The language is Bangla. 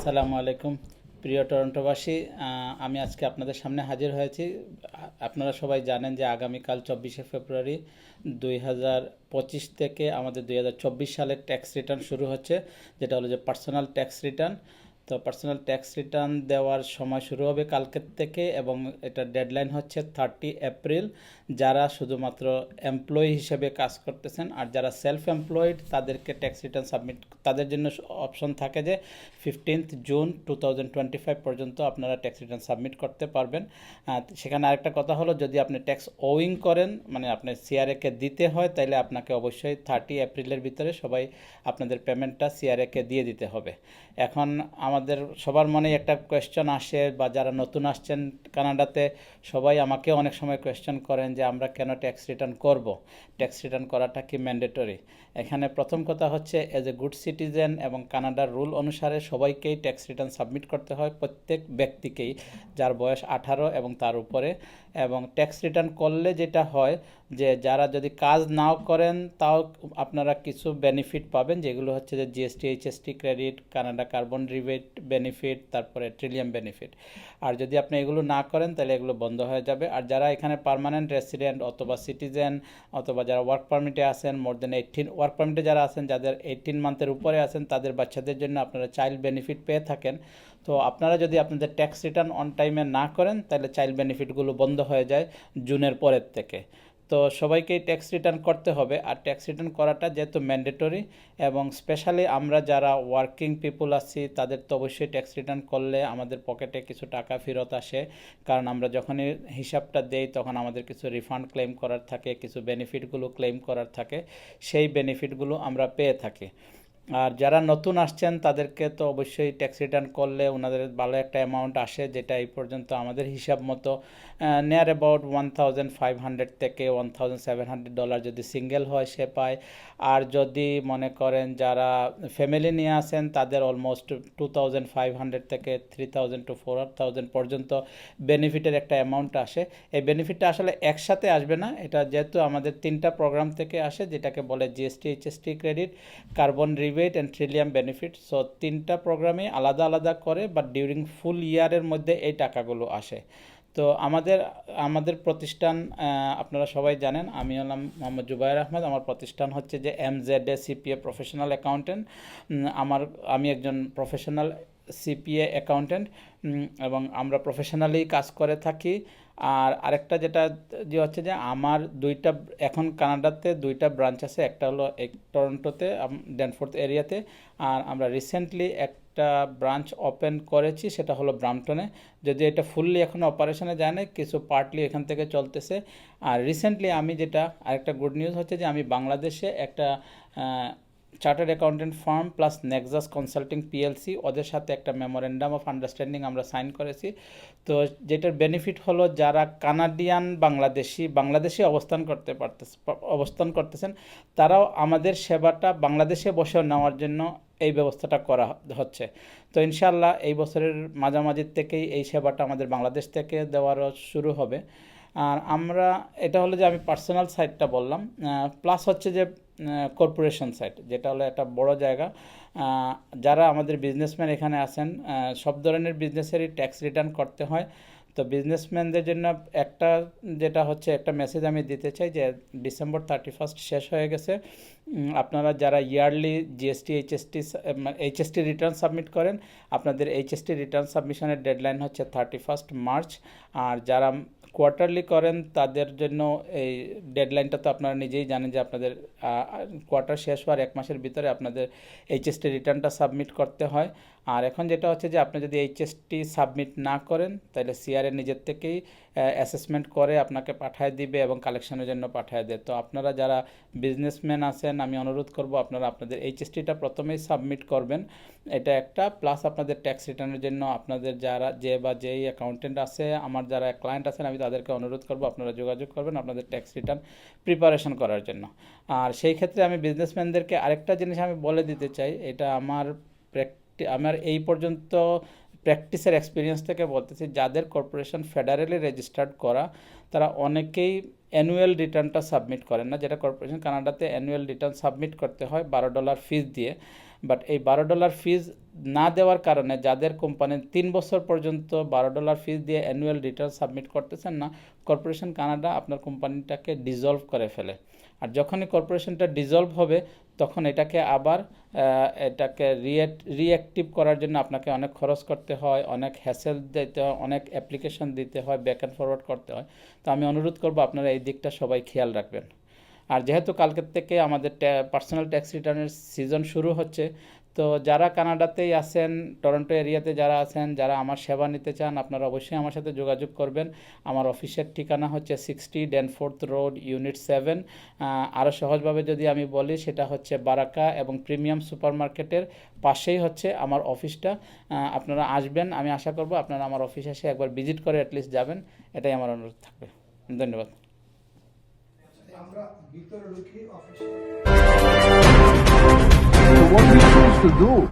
আসসালামু আলাইকুম, প্রিয় টরন্টোবাসী। আমি আজকে আপনাদের সামনে হাজির হয়েছি। আপনারা সবাই জানেন যে আগামীকাল চব্বিশে ফেব্রুয়ারি দুই হাজার পঁচিশ থেকে আমাদের দুই হাজার চব্বিশ সালের ট্যাক্স রিটার্ন শুরু হচ্ছে, যেটা হলো যে পার্সোনাল ট্যাক্স রিটার্ন তো পার্সোনাল ট্যাক্স রিটার্ন দেওয়ার সময় শুরু হবে কালকের থেকে এবং এটা ডেডলাইন হচ্ছে থার্টি এপ্রিল যারা শুধুমাত্র এমপ্লয়ি হিসেবে কাজ করতেছেন আর যারা সেলফ এমপ্লয়েড তাদেরকে ট্যাক্স রিটার্ন সাবমিট তাদের জন্য অপশন থাকে যে ফিফটিন্থ জুন টু পর্যন্ত আপনারা ট্যাক্স রিটার্ন সাবমিট করতে পারবেন। সেখানে আরেকটা কথা হলো, যদি আপনি ট্যাক্স ওয়িং করেন মানে আপনি সিআরএকে দিতে হয় তাহলে আপনাকে অবশ্যই থার্টি এপ্রিলের ভিতরে সবাই আপনাদের পেমেন্টটা সিআরএকে দিয়ে দিতে হবে। এখন আমাদের সবার মনে একটা কোয়েশ্চন আসে বা যারা নতুন আসছেন কানাডাতে, সবাই আমাকে অনেক সময় কোয়েশ্চন করেন যে আমরা কেন ট্যাক্স রিটার্ন করব? ট্যাক্স রিটার্ন করাটা কি ম্যান্ডেটরি এখানে প্রথম কথা হচ্ছে এজ এ গুড সিটিজেন এবং কানাডার রুল অনুসারে সবাইকেই ট্যাক্স রিটার্ন সাবমিট করতে হয়, প্রত্যেক ব্যক্তিকেই, যার বয়স আঠারো এবং তার উপরে। এবং ট্যাক্স রিটার্ন করলে যেটা হয় যে যারা যদি কাজ নাও করেন, তাও আপনারা কিছু বেনিফিট পাবেন, যেগুলো হচ্ছে যে GST HST credit Canada carbon rebate benefit তারপরে ট্রিলিয়াম বেনিফিট আর যদি আপনি এগুলো না করেন, তাহলে এগুলো বন্ধ হয়ে যাবে। আর যারা এখানে পার্মানেন্ট রেসিডেন্ট অথবা সিটিজেন অথবা যারা ওয়ার্ক পারমিটে আছেন মোর দেন এইটিন ওয়ার্ক পারমিটে যারা আছেন, যাদের এইটিন মান্থের উপরে আছেন, তাদের বাচ্চাদের জন্য আপনারা চাইল্ড বেনিফিট পেয়ে থাকেন। তো আপনারা যদি আপনাদের ট্যাক্স রিটার্ন অন টাইমে না করেন, তাহলে চাইল্ড বেনিফিটগুলো বন্ধ হয়ে যায় জুনের পরের থেকে। তো সবাইকে ট্যাক্স রিটার্ন করতে হবে। আর ট্যাক্স রিটার্ন করাটা যেহেতু ম্যান্ডেটরি এবং স্পেশালি আমরা যারা ওয়ার্কিং পিপুল আছি, তাদের তো অবশ্যই ট্যাক্স রিটার্ন করলে আমাদের পকেটে কিছু টাকা ফেরত আসে। কারণ আমরা যখনই হিসাবটা দেই, তখন আমাদের কিছু রিফান্ড ক্লেম করার থাকে, কিছু বেনিফিটগুলো ক্লেম করার থাকে। সেই বেনিফিটগুলো আমরা পেয়ে থাকি। আর যারা নতুন আসছেন, তাদেরকে তো অবশ্যই ট্যাক্স রিটার্ন করলে ওনাদের ভালো একটা অ্যামাউন্ট আসে, যেটা এই পর্যন্ত আমাদের হিসাব মতো near about one thousand five hundred থেকে one thousand seven hundred dollar যদি সিঙ্গেল হয় সে পায়। আর যদি মনে করেন যারা ফ্যামিলি নিয়ে আসেন তাদের almost two thousand five hundred থেকে three thousand two four thousand পর্যন্ত বেনিফিটের একটা অ্যামাউন্ট আসে। এই বেনিফিটটা আসলে একসাথে আসবে না, এটা যেহেতু আমাদের তিনটা প্রোগ্রাম থেকে আসে, যেটাকে বলে GST HST credit carbon rebate and Trillium benefit so তিনটা প্রোগ্রামে আলাদা আলাদা করে বাট ডিউরিং ফুল ইয়ারের মধ্যে এই টাকাগুলো আসে। তো আমাদের আমাদের প্রতিষ্ঠান আপনারা সবাই জানেন আমি হলাম মোহাম্মদ জুবাইর আহমেদ। আমার প্রতিষ্ঠান হচ্ছে যে M Z A CPA professional accountant আমার, আমি একজন প্রফেশনাল সিপিএ অ্যাকাউন্টেন্ট এবং আমরা প্রফেশনালি কাজ করে থাকি। আর আরেকটা যেটা যে হচ্ছে যে আমার দুইটা, এখন কানাডাতে দুইটা ব্রাঞ্চ আছে, একটা হলো এক টরন্টোতে ড্যানফোর্থ এরিয়াতে আর আমরা রিসেন্টলি একটা ব্রাঞ্চ ওপেন করেছি, সেটা হলো ব্রামটনে যদি এটা ফুললি এখনও অপারেশনে যায় না কিছু পার্টলি এখান থেকে চলতেছে। আর রিসেন্টলি আমি যেটা, আরেকটা গুড নিউজ হচ্ছে যে আমি বাংলাদেশে একটা chartered accountant firm plus Nexus consulting PLC ওদের সাথে একটা মেমোরেন্ডাম অফ আন্ডারস্ট্যান্ডিং আমরা সাইন করেছি। তো যেটার বেনিফিট হলো যারা কানাডিয়ান বাংলাদেশি, বাংলাদেশে অবস্থান করতে পারতেছে, অবস্থান করতেছেন, তারাও আমাদের সেবাটা বাংলাদেশে বসেও নেওয়ার জন্য এই ব্যবস্থাটা করা হচ্ছে। তো ইনশাল্লাহ এই বছরের মাঝামাঝি থেকেই এই সেবাটা আমাদের বাংলাদেশ থেকে দেওয়ারও শুরু হবে। আর আমরা এটা হলো যে আমি পার্সোনাল সাইটটা বললাম প্লাস হচ্ছে যে কর্পোরেশন সাইট যেটা হলো একটা বড় জায়গা। যারা আমাদের বিজনেসম্যান এখানে আহ, সব ধরনের বিজনেসেরই ট্যাক্স রিটার্ন করতে হয়। তো বিজনেসম্যানদের জন্য একটা যেটা হচ্ছে একটা মেসেজ আমি দিতে চাই যে ডিসেম্বর থার্টি ফার্স্ট শেষ হয়ে গেছে। আপনারা যারা yearly GST HST HST return submit করেন আপনাদের এইচএসটি রিটার্ন সাবমিশনের ডেডলাইন হচ্ছে থার্টি ফার্স্ট মার্চ আর যারা কোয়ার্টারলি করেন, তাদের জন্য এই ডেডলাইনটা তো আপনারা নিজেই জানেন যে আপনাদের কোয়ার্টার শেষ হওয়ার এক মাসের ভিতরে আপনাদের এইচএসটি রিটার্নটা সাবমিট করতে হয়। আর এখন যেটা হচ্ছে যে আপনি যদি এইচএসটি সাবমিট না করেন, তাহলে সিআরএ নিজের থেকেই অ্যাসেসমেন্ট করে আপনাকে পাঠায় দিবে এবং কালেকশনের জন্য পাঠায় দেয়। তো আপনারা যারা বিজনেসম্যান আছেন, আমি অনুরোধ করব আপনারা আপনাদের এইচএসটিটা প্রথমেই সাবমিট করবেন। এটা একটা প্লাস আপনাদের ট্যাক্স রিটার্নের জন্য আপনাদের যারা যে বা যেই অ্যাকাউন্টেন্ট আছে, আমার যারা ক্লায়েন্ট আছেন, আমি তাদেরকে অনুরোধ করব আপনারা যোগাযোগ করবেন আপনাদের ট্যাক্স রিটার্ন প্রিপারেশন করার জন্য। আর সেই ক্ষেত্রে আমি বিজনেসম্যানদেরকে আরেকটা জিনিস আমি বলে দিতে চাই, এটা আমার প্র্যাকটি আমার এই পর্যন্ত প্র্যাকটিসের এক্সপিরিয়েন্স থেকে বলতেছি, যাদের কর্পোরেশন ফেডারেলি রেজিস্টার্ড করা, তারা অনেকেই অ্যানুয়াল রিটার্নটা সাবমিট করেন না। যেটা কর্পোরেশন কানাডাতে অ্যানুয়াল রিটার্ন সাবমিট করতে হয় বারো ডলার ফিস দিয়ে। বাট এই বারো ডলার ফিজ না দেওয়ার কারণে যাদের কোম্পানি তিন বছর পর্যন্ত বারো ডলার ফিস দিয়ে অ্যানুয়াল রিটার্ন সাবমিট করতেছেন না, কর্পোরেশন কানাডা আপনার কোম্পানিটাকে ডিজলভ করে ফেলে। আর যখনই কর্পোরেশনটা ডিজলভ হবে, তখন এটাকে আবার এটাকে রিয়েট রিঅ্যাক্টিভ করার জন্য আপনাকে অনেক খরচ করতে হয়, অনেক হ্যাসেল দিতে হয়, অনেক অ্যাপ্লিকেশন দিতে হয় ব্যাক অ্যান্ড ফরওয়ার্ড করতে হয়। তো আমি অনুরোধ করব আপনারা এই দিকটা সবাই খেয়াল রাখবেন। আর যেহেতু কালকের থেকে আমাদের পার্সোনাল ট্যাক্স রিটার্নের সিজন শুরু হচ্ছে তো যারা কানাডাতেই আছেন, টরন্টো এরিয়াতে যারা আছেন, যারা আমার সেবা নিতে চান, আপনারা অবশ্যই আমার সাথে যোগাযোগ করবেন। আমার অফিসের ঠিকানা হচ্ছে sixty Danforth road, unit seven. আরও সহজভাবে যদি আমি বলি, সেটা হচ্ছে বারাকা এবং প্রিমিয়াম সুপার মার্কেটের পাশেই হচ্ছে আমার অফিসটা। আপনারা আসবেন, আমি আশা করব আপনারা আমার অফিসে এসে একবার ভিজিট করে অ্যাটলিস্ট যাবেন। এটাই আমার অনুরোধ থাকবে। ধন্যবাদ। আমরা ভিতরে ঢুকি, অফিসে। What you choose to do?